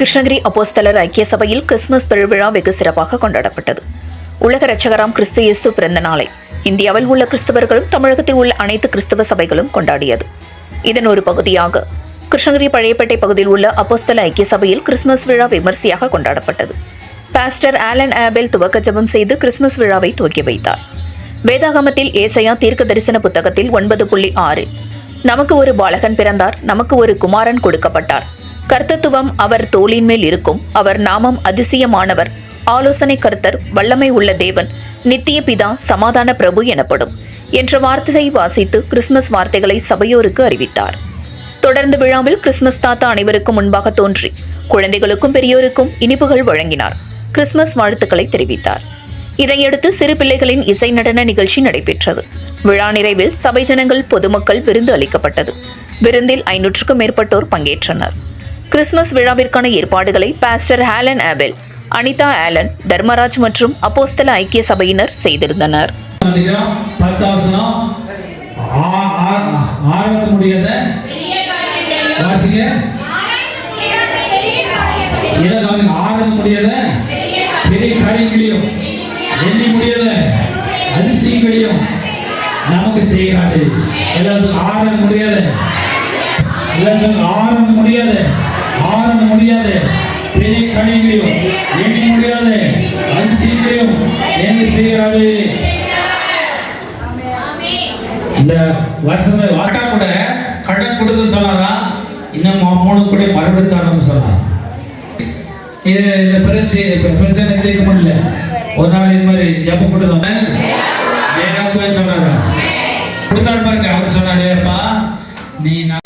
கிருஷ்ணகிரி அப்போஸ்தலர் ஐக்கிய சபையில் கிறிஸ்துமஸ் பெருவிழா வெகு சிறப்பாக கொண்டாடப்பட்டது. உலக ரட்சகராம் கிறிஸ்து இயேசு பிறந்த நாளை இந்தியாவில் உள்ள கிறிஸ்தவர்களும் தமிழகத்தில் உள்ள அனைத்து கிறிஸ்தவ சபைகளும் கொண்டாடியது. இதன் ஒரு பகுதியாக கிருஷ்ணகிரி பழையப்பேட்டை பகுதியில் உள்ள அப்போஸ்தல ஐக்கிய சபையில் கிறிஸ்துமஸ் விழா விமர்சையாக கொண்டாடப்பட்டது. பாஸ்டர் ஆலன் ஆபெல் துவக்க ஜபம் செய்து கிறிஸ்துமஸ் விழாவை துவக்கி வைத்தார். வேதாகமத்தில் ஏசையா தீர்க்க தரிசன புத்தகத்தில் ஒன்பது புள்ளி ஆறு நமக்கு ஒரு பாலகன் பிறந்தார் நமக்கு ஒரு குமாரன் கொடுக்கப்பட்டார் கர்த்தத்துவம் அவர் தோளின் மேல் இருக்கும். அவர் நாமம் அதிசயமானவர். ஆலோசனை கர்த்தர் வல்லமை உள்ள தேவன். நித்திய பிதா சமாதான பிரபு எனப்படும். என்ற வார்த்தையை வாசித்து கிறிஸ்துமஸ் வார்த்தைகளை சபையோருக்கு அறிவித்தார். தொடர்ந்து விழாவில் கிறிஸ்துமஸ் தாத்தா அனைவருக்கும் முன்பாக தோன்றி குழந்தைகளுக்கும் பெரியோருக்கும் இனிப்புகள் வழங்கினார். கிறிஸ்துமஸ் வாழ்த்துக்களை தெரிவித்தார். இதையடுத்து சிறு பிள்ளைகளின் இசை நடன நிகழ்ச்சி நடைபெற்றது. விழா நிறைவில் சபை ஜனங்கள் பொதுமக்கள் விருந்து அளிக்கப்பட்டது. விருந்தில் ஐநூற்றுக்கும் மேற்பட்டோர் பங்கேற்றனர். கிறிஸ்துமஸ் விழாவிற்கான ஏற்பாடுகளை pastor Helen Abel Anitha Alan Dharmaraj மற்றும் அப்போஸ்தல ஐக்கிய சபையினர் செய்திருந்தனர். நமக்கு செய்கிறாரு எல்லாத்துக்கும் ஆராய்ந்து முடியாத எல்லாத்துக்கும் ஆராய்ந்து முடியாது ஆராய்ந்து முடியாது. பெரிய காரியங்களையும் எண்ணி முடியாத. சீக்கிரம் என்ன செய்கிறாரு. இந்த வருஷத்துல வாட்டா கூட கடன் கொடுத்து சொன்னாரா? இன்னும் மூ- மூணு கூட மறுபடியும் தரணும்னு சொன்னார். இது இந்த பிரச்சனை பிரச்சனை தீர்க்க முடியல. ஒரு நாள் இது மாதிரி ஜப்ப கொடுத்தோம் ஏன்னா போய் சொன்னாரா? கொடுத்தாரு பாருங்க அவர் சொன்னாரேப்பா நீ நான்